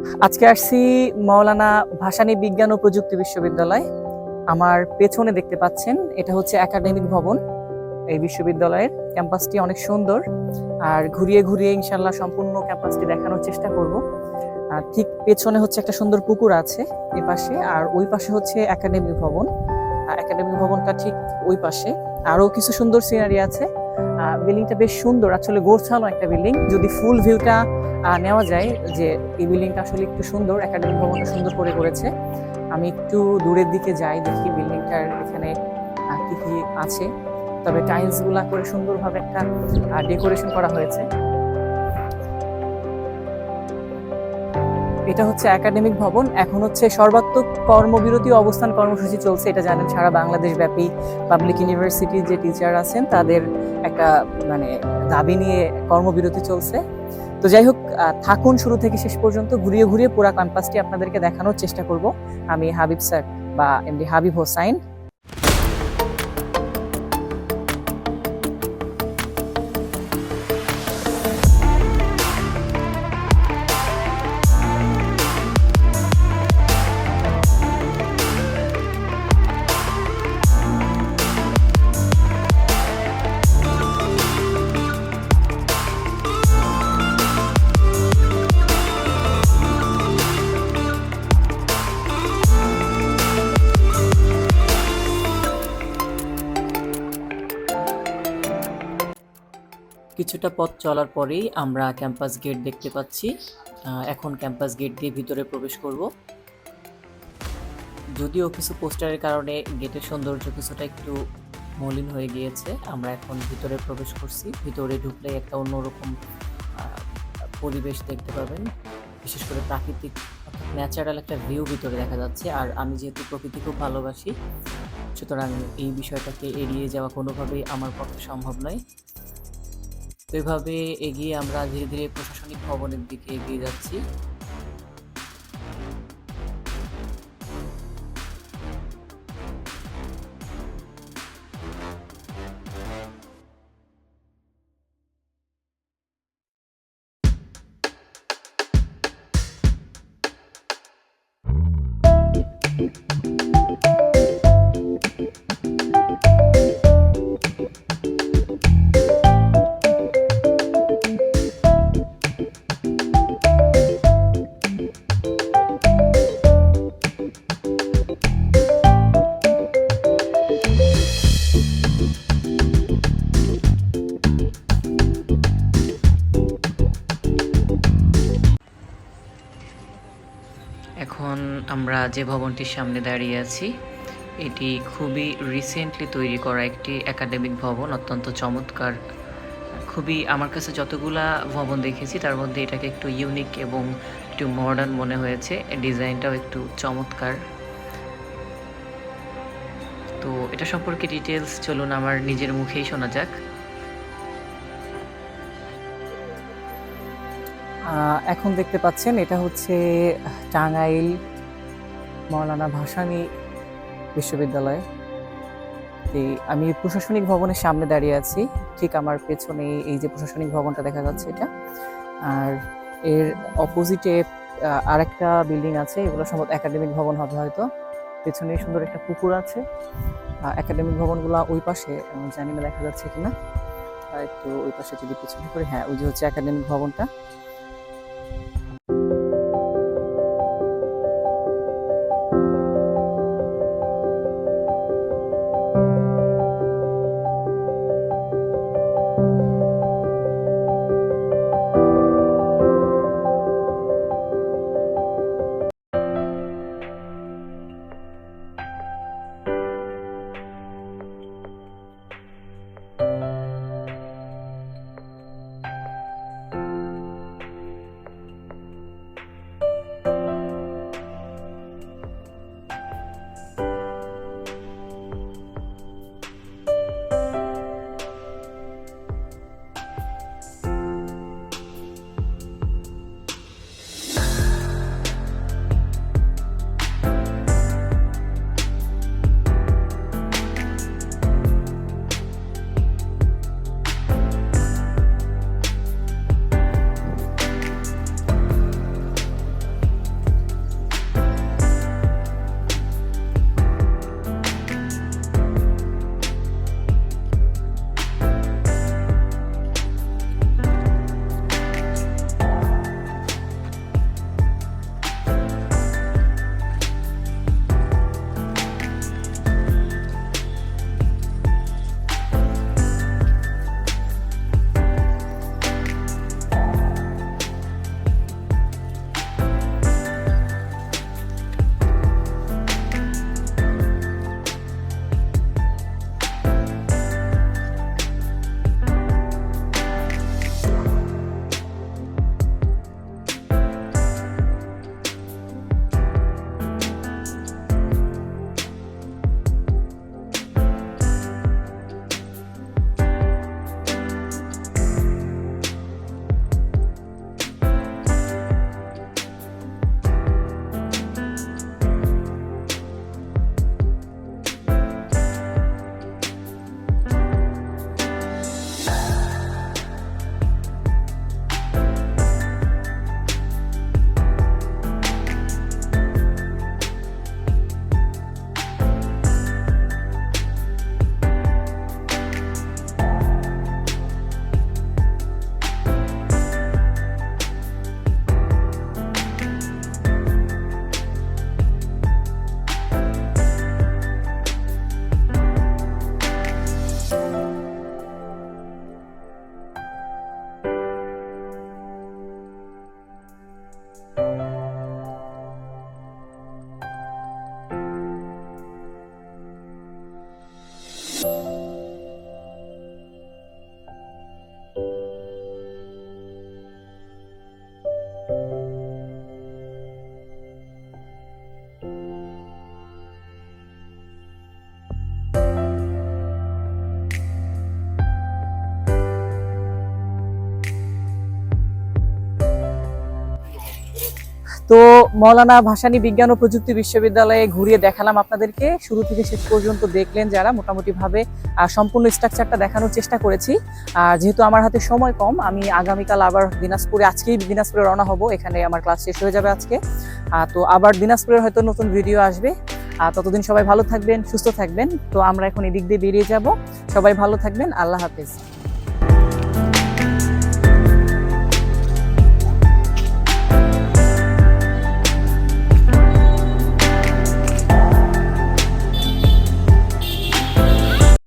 আজকে আসছি মাওলানা ভাসানী বিজ্ঞান ও প্রযুক্তি বিশ্ববিদ্যালয়। আমার পেছনে দেখতে পাচ্ছেন, এটা হচ্ছে একাডেমিক ভবন। এই বিশ্ববিদ্যালয়ের ক্যাম্পাসটি অনেক সুন্দর। আর ঘুরিয়ে ঘুরিয়ে ইনশাল্লাহ সম্পূর্ণ ক্যাম্পাসটি দেখানোর চেষ্টা করব। আর ঠিক পেছনে হচ্ছে একটা সুন্দর পুকুর আছে এই পাশে, আর ওই পাশে হচ্ছে একাডেমিক ভবন। একাডেমিক ভবনটা ঠিক ওই পাশে। আরও কিছু সুন্দর সিনারি আছে। বিল্ডিংটা বেশ সুন্দর। আসলে গোছালো একটা বিল্ডিং যদি ফুল ভিউটা নেওয়া যায় যে এই বিল্ডিংটা আসলে একটু সুন্দর একাডেমিক ভবনটা সুন্দর করে করেছে, আমি একটু দূরের দিকে যাই, দেখি বিল্ডিংটার এখানে কী কি আছে। তবে টাইলসগুলা করে সুন্দরভাবে একটা ডেকোরেশন করা হয়েছে। এটা হচ্ছে একাডেমিক ভবন, এখন হচ্ছে সর্বাত্মক কর্মবিরতি অবস্থান কর্মসূচি চলছে, এটা জানেন সারা বাংলাদেশ ব্যাপী। পাবলিক ইউনিভার্সিটির যে টিচার আছেন, তাদের একটা মানে দাবি নিয়ে কর্মবিরতি চলছে। তো যাই হোক থাকুন শুরু থেকে শেষ পর্যন্ত, ঘুরিয়ে ঘুরিয়ে পুরা ক্যাম্পাসটি আপনাদেরকে দেখানোর চেষ্টা করব। আমি হাবিব স্যার বা এমডি হাবিব হোসাইন। কিছুটা পথ চলার পরেই আমরা ক্যাম্পাস গেট দেখতে পাচ্ছি। এখন ক্যাম্পাস গেট দিয়ে ভিতরে প্রবেশ করব। যদিও কিছু পোস্টারের কারণে গেটের সৌন্দর্য কিছুটা একটু মলিন হয়ে গিয়েছে। আমরা এখন ভিতরে প্রবেশ করছি। ভিতরে ঢুকলে একটা অন্যরকম পরিবেশ দেখতে পাবেন। বিশেষ করে প্রাকৃতিক ন্যাচারাল একটা ভিউ ভিতরে দেখা যাচ্ছে। আর আমি যেহেতু প্রকৃতি খুব ভালোবাসি, সুতরাং এই বিষয়টাকে এড়িয়ে যাওয়া কোনোভাবেই আমার পক্ষে সম্ভব নয়। তো এভাবে এগিয়ে আমরা ধীরে ধীরে প্রশাসনিক ভবনের দিকে এগিয়ে যাচ্ছি। এখন আমরা যে ভবনটির সামনে দাঁড়িয়ে আছি, এটি খুবই রিসেন্টলি তৈরি করা একটি একাডেমিক ভবন, অত্যন্ত চমৎকার। খুবই আমার কাছে যতগুলা ভবন দেখেছি, তার মধ্যে এটাকে একটু ইউনিক এবং একটু মডার্ন মনে হয়েছে। ডিজাইনটাও একটু চমৎকার। তো এটা সম্পর্কে ডিটেলস চলুন আমার নিজের মুখেই শোনা যাক। এখন দেখতে পাচ্ছেন, এটা হচ্ছে টাঙ্গাইল মৌলানা ভাসানী বিশ্ববিদ্যালয়। আমি প্রশাসনিক ভবনের সামনে দাঁড়িয়ে আছি, ঠিক আমার পেছনে এই যে প্রশাসনিক ভবনটা দেখা যাচ্ছে এটা। আর এর অপোজিটে আরেকটা বিল্ডিং আছে, এগুলো সম্ভবত একাডেমিক ভবন হবে হয়তো। পেছনে সুন্দর একটা পুকুর আছে। একাডেমিক ভবনগুলো ওই পাশে জানি না দেখা যাচ্ছে কিনা। একটু ওই পাশে যদি পিছনে করে হ্যাঁ ওই যে হচ্ছে একাডেমিক ভবনটা। তো মৌলানা ভাসানী বিজ্ঞান ও প্রযুক্তি বিশ্ববিদ্যালয়ে ঘুরিয়ে দেখালাম আপনাদেরকে। শুরু থেকে শেষ পর্যন্ত দেখলেন যারা, মোটামুটিভাবে সম্পূর্ণ স্ট্রাকচারটা দেখানোর চেষ্টা করেছি। আর যেহেতু আমার হাতে সময় কম, আমি আগামীকাল আবার দিনাজপুরে, আজকেই দিনাজপুরে রওনা হব। এখানে আমার ক্লাস শেষ হয়ে যাবে আজকে। তো আবার দিনাজপুরের হয়তো নতুন ভিডিও আসবে। আর ততদিন সবাই ভালো থাকবেন, সুস্থ থাকবেন। তো আমরা এখন এদিক দিয়ে বেরিয়ে যাব। সবাই ভালো থাকবেন। আল্লাহ হাফেজ।